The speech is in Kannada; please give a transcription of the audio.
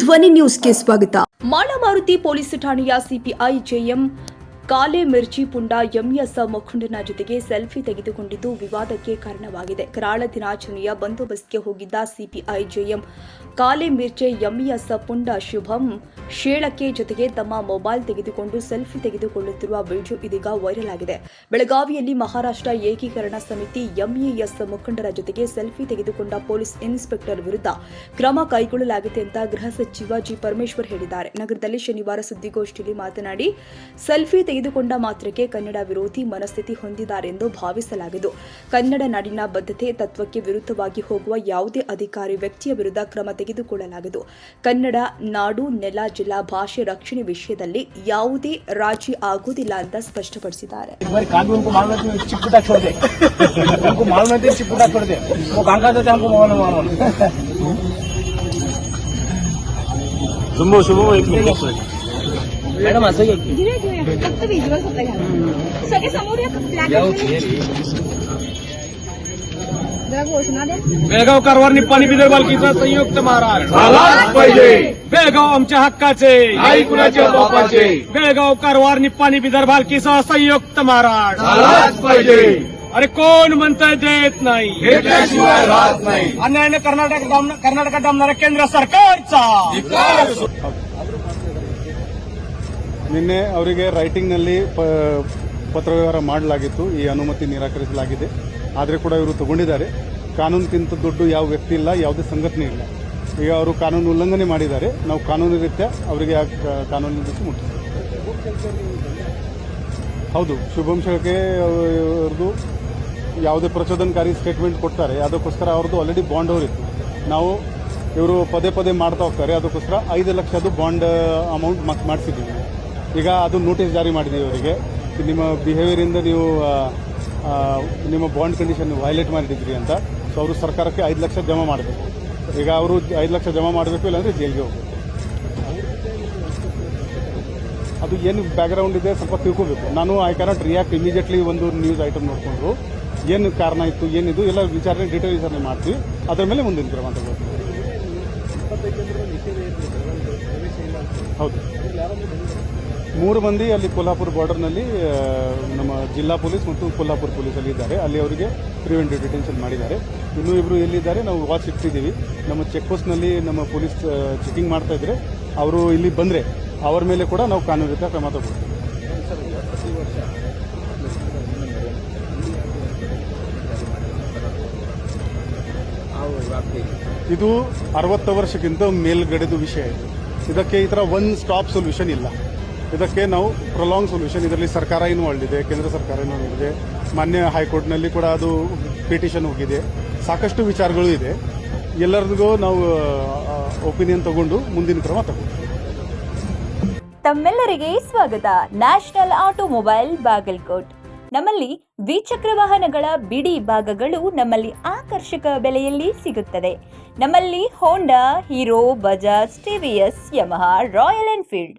ಧ್ವನಿ ನ್ಯೂಸ್ಗೆ ಸ್ವಾಗತ. ಮಾಳಮಾರುತಿ ಪೊಲೀಸ್ ಠಾಣೆಯ ಸಿಪಿಐ ಜೆಎಂ ಕಾಲೆ ಮಿರ್ಚಿ ಪುಂಡ ಎಂಎಸ್ ಮುಖಂಡನ ಜೊತೆಗೆ ಸೆಲ್ಫಿ ತೆಗೆದುಕೊಂಡಿದ್ದು ವಿವಾದಕ್ಕೆ ಕಾರಣವಾಗಿದೆ. ಕರಾಳ ದಿನಾಚರಣೆಯ ಬಂದೋಬಸ್ತ್ಗೆ ಹೋಗಿದ್ದ ಸಿಪಿಐ ಜೆಎಂ ಕಾಲೆ ಮಿರ್ಚೆ ಎಂಎಸ್ ಪುಂಡ ಶುಭಂ ಶೇಳಕ್ಕೆ ಜೊತೆಗೆ ತಮ್ಮ ಮೊಬೈಲ್ ತೆಗೆದುಕೊಂಡು ಸೆಲ್ಫಿ ತೆಗೆದುಕೊಳ್ಳುತ್ತಿರುವ ವಿಡಿಯೋ ಇದೀಗ ವೈರಲ್ ಆಗಿದೆ. ಬೆಳಗಾವಿಯಲ್ಲಿ ಮಹಾರಾಷ್ಟ್ರ ಏಕೀಕರಣ ಸಮಿತಿ ಎಂಇಎಸ್ ಮುಖಂಡರ ಜೊತೆಗೆ ಸೆಲ್ಫಿ ತೆಗೆದುಕೊಂಡ ಪೊಲೀಸ್ ಇನ್ಸ್ಪೆಕ್ಟರ್ ವಿರುದ್ಧ ಕ್ರಮ ಕೈಗೊಳ್ಳಲಾಗಿದೆ ಅಂತ ಗೃಹ ಸಚಿವ ಜಿ. ಪರಮೇಶ್ವರ್ ಹೇಳಿದ್ದಾರೆ. ನಗರದಲ್ಲಿ ಶನಿವಾರ ಸುದ್ದಿಗೋಷ್ಠಿಯಲ್ಲಿ ಮಾತನಾಡಿ, ಸೆಲ್ಫಿ ತೆಗೆದುಕೊಂಡ ಮಾತ್ರಕ್ಕೆ ಕನ್ನಡ ವಿರೋಧಿ ಮನಸ್ಥಿತಿ ಹೊಂದಿದ್ದಾರೆ ಎಂದು ಭಾವಿಸಲಾಗಿದ್ದು, ಕನ್ನಡ ನಾಡಿನ ಬದ್ಧತೆ ತತ್ವಕ್ಕೆ ವಿರುದ್ಧವಾಗಿ ಹೋಗುವ ಯಾವುದೇ ಅಧಿಕಾರಿ ವ್ಯಕ್ತಿಯ ವಿರುದ್ಧ ಕ್ರಮ ತೆಗೆದುಕೊಳ್ಳಲಾಗಿದ್ದು ಕನ್ನಡ ನಾಡು ನೆಲ ಜಿಲ್ಲಾ ಭಾಷೆ ರಕ್ಷಣೆ ವಿಷಯದಲ್ಲಿ ಯಾವುದೇ ರಾಜಿ ಆಗುವುದಿಲ್ಲ ಅಂತ ಸ್ಪಷ್ಟಪಡಿಸಿದ್ದಾರೆ एक बार कान में उनको मालूम है कि चिपटा छोड़ दे उनको मालूम है कि चिपटा छोड़ दे वो कांका देते हमको मालूम मालूम शुभो शुभो एक मिनिट मॅडम असं आहे की धीरे घेऊया फक्त व्हिज्युअल फक्त घ्या सगळे समोर या ब्लॅक जरा घोषणा द्या बेळगाव कारवार निप्पाणी बिदर बालकीचा संयुक्त महाराज झालाच पाहिजे बेळगाव आमच्या हक्काचे आई कुणाच्या बापाचे बेळगाव कारवार निप्पाणी बिदर बालकीचा संयुक्त महाराज झालाच पाहिजे अरे कोण म्हणतंय देत नाही घेतल्याशिवाय राहत नाही अन्यायाने कर्नाटक डाम- कर्नाटकात डांबणाऱ्या केंद्र सरकारचा ನಿನ್ನೆ ಅವರಿಗೆ ರೈಟಿಂಗ್ನಲ್ಲಿ ಪ ಪತ್ರವ್ಯವಹಾರ ಮಾಡಲಾಗಿತ್ತು ಈ ಅನುಮತಿ ನಿರಾಕರಿಸಲಾಗಿದೆ ಆದರೆ ಕೂಡ ಇವರು ತಗೊಂಡಿದ್ದಾರೆ. ಕಾನೂನಿಗಿಂತ ದೊಡ್ಡ ಯಾವ ವ್ಯಕ್ತಿ ಇಲ್ಲ, ಯಾವುದೇ ಸಂಘಟನೆ ಇಲ್ಲ. ಈಗ ಅವರು ಕಾನೂನು ಉಲ್ಲಂಘನೆ ಮಾಡಿದ್ದಾರೆ. ನಾವು ಕಾನೂನು ರೀತ್ಯ ಅವರಿಗೆ ಕಾನೂನಿನ ರೀತಿ ಮುಟ್ಟಿಸ್ತೀವಿ ಹೌದು, ಶುಭಂ ಶೆಳಕೆ ಅವ್ರದ್ದು ಯಾವುದೇ ಪ್ರಚೋದನಕಾರಿ ಸ್ಟೇಟ್ಮೆಂಟ್ ಕೊಡ್ತಾರೆ. ಅದಕ್ಕೋಸ್ಕರ ಅವ್ರದ್ದು ಆಲ್ರೆಡಿ ಬಾಂಡ್ ಅವರಿತ್ತು ನಾವು ಇವರು ಪದೇ ಪದೇ ಮಾಡ್ತಾ ಹೋಗ್ತಾರೆ. ಅದಕ್ಕೋಸ್ಕರ ಐದು ಲಕ್ಷದ್ದು ಬಾಂಡ್ ಅಮೌಂಟ್ ಮಾಡಿಸಿದ್ದೀವಿ. ಈಗ ಅದು ನೋಟಿಸ್ ಜಾರಿ ಮಾಡಿದ್ದೀವಿ ಅವರಿಗೆ. ನಿಮ್ಮ ಬಿಹೇವಿಯರಿಂದ ನೀವು ನಿಮ್ಮ ಬಾಂಡ್ ಕಂಡೀಷನ್ ವೈಲೇಟ್ ಮಾಡಿದ್ರಿ ಅಂತ. ಸೊ ಅವರು ಸರ್ಕಾರಕ್ಕೆ ಐದು ಲಕ್ಷ ಜಮಾ ಮಾಡಬೇಕು. ಈಗ ಅವರು ಐದು ಲಕ್ಷ ಜಮಾ ಮಾಡಬೇಕು ಇಲ್ಲಾಂದರೆ ಜೈಲಿಗೆ ಹೋಗಬೇಕು. ಅದು ಏನು ಬ್ಯಾಕ್ಗ್ರೌಂಡ್ ಇದೆ ಸ್ವಲ್ಪ ತಿಳ್ಕೊಬೇಕು. ನಾನು ಐ ಕ್ಯಾನಾಟ್ ರಿಯಾಕ್ಟ್ ಇಮಿಡಿಯೇಟ್ಲಿ ಒಂದು ನ್ಯೂಸ್ ಐಟಮ್ ನೋಡಿಕೊಂಡ್ರು. ಏನು ಕಾರಣ ಇತ್ತು ಏನಿದು ಎಲ್ಲ ವಿಚಾರಣೆ ಡೀಟೇಲ್ ವಿಚಾರಣೆ ಮಾಡ್ತೀವಿ. ಅದರ ಮೇಲೆ ಮುಂದಿನ ಕ್ರಮ ತಗೋಬೇಕು ಹೌದು. ಮೂರು ಮಂದಿ ಅಲ್ಲಿ ಕೊಲ್ಹಾಪುರ ಬಾರ್ಡರ್ನಲ್ಲಿ ನಮ್ಮ ಜಿಲ್ಲಾ ಪೊಲೀಸ್ ಮತ್ತು ಕೊಲ್ಹಾಪುರ ಪೊಲೀಸಲ್ಲಿ ಇದ್ದಾರೆ. ಅಲ್ಲಿ ಅವರಿಗೆ ಪ್ರಿವೆಂಟಿವ್ ಡಿಟೆನ್ಷನ್ ಮಾಡಿದ್ದಾರೆ. ಇನ್ನೂ ಇಬ್ಬರು ಎಲ್ಲಿದ್ದಾರೆ ನಾವು ವಾಚ್ ಇಟ್ಟಿದ್ದೀವಿ. ನಮ್ಮ ಚೆಕ್ ಪೋಸ್ಟ್ನಲ್ಲಿ ನಮ್ಮ ಪೊಲೀಸ್ ಚೆಕಿಂಗ್ ಮಾಡ್ತಾ ಇದ್ರೆ ಅವರು ಇಲ್ಲಿ ಬಂದರೆ ಅವರ ಮೇಲೆ ಕೂಡ ನಾವು ಕಾನೂನು ಕ್ರಮ ತಗೊಳ್ತೀವಿ. ಇದು ಅರವತ್ತು ವರ್ಷಕ್ಕಿಂತ ಮೇಲ್ಗಡೆದು ವಿಷಯ ಇದು. ಇದಕ್ಕೆ ಈ ಥರ ಒನ್ ಸ್ಟಾಪ್ ಸೊಲ್ಯೂಷನ್ ಇಲ್ಲ. ಇದಕ್ಕೆ ನಾವು ಪ್ರೊಲಾಂಗ್ ಸೊಲ್ಯೂಷನ್ ಇದರಲ್ಲಿ ಸರ್ಕಾರ ಇನ್ವಾಲ್ವ್ ಇದೆ ಕೇಂದ್ರ ಸರ್ಕಾರ ಇನ್ವಾಲ್ವ್ ಇದೆ ಮಾನ್ಯ ಹೈಕೋರ್ಟ್ನಲ್ಲಿ ಕೂಡ ಅದು ಪಿಟಿಷನ್ ಹೋಗಿದೆ. ಸಾಕಷ್ಟು ವಿಚಾರಗಳು ಇದೆ. ಎಲ್ಲರಿಗೂ ನಾವು ಒಪಿನಿಯನ್ ತಗೊಂಡು ಮುಂದಿನ ಕ್ರಮ ತಗೊಂಡು ತಮ್ಮೆಲ್ಲರಿಗೆ ಸ್ವಾಗತ. ನ್ಯಾಷನಲ್ ಆಟೋಮೊಬೈಲ್ ಬಾಗಲ್ಕೋಟ್ ನಮ್ಮಲ್ಲಿ ದ್ವಿಚಕ್ರ ವಾಹನಗಳ ಬಿಡಿ ಭಾಗಗಳು ನಮ್ಮಲ್ಲಿ ಆಕರ್ಷಕ ಬೆಲೆಯಲ್ಲಿ ಸಿಗುತ್ತದೆ. ನಮ್ಮಲ್ಲಿ Honda Hero Bajaj TVS Yamaha Royal Enfield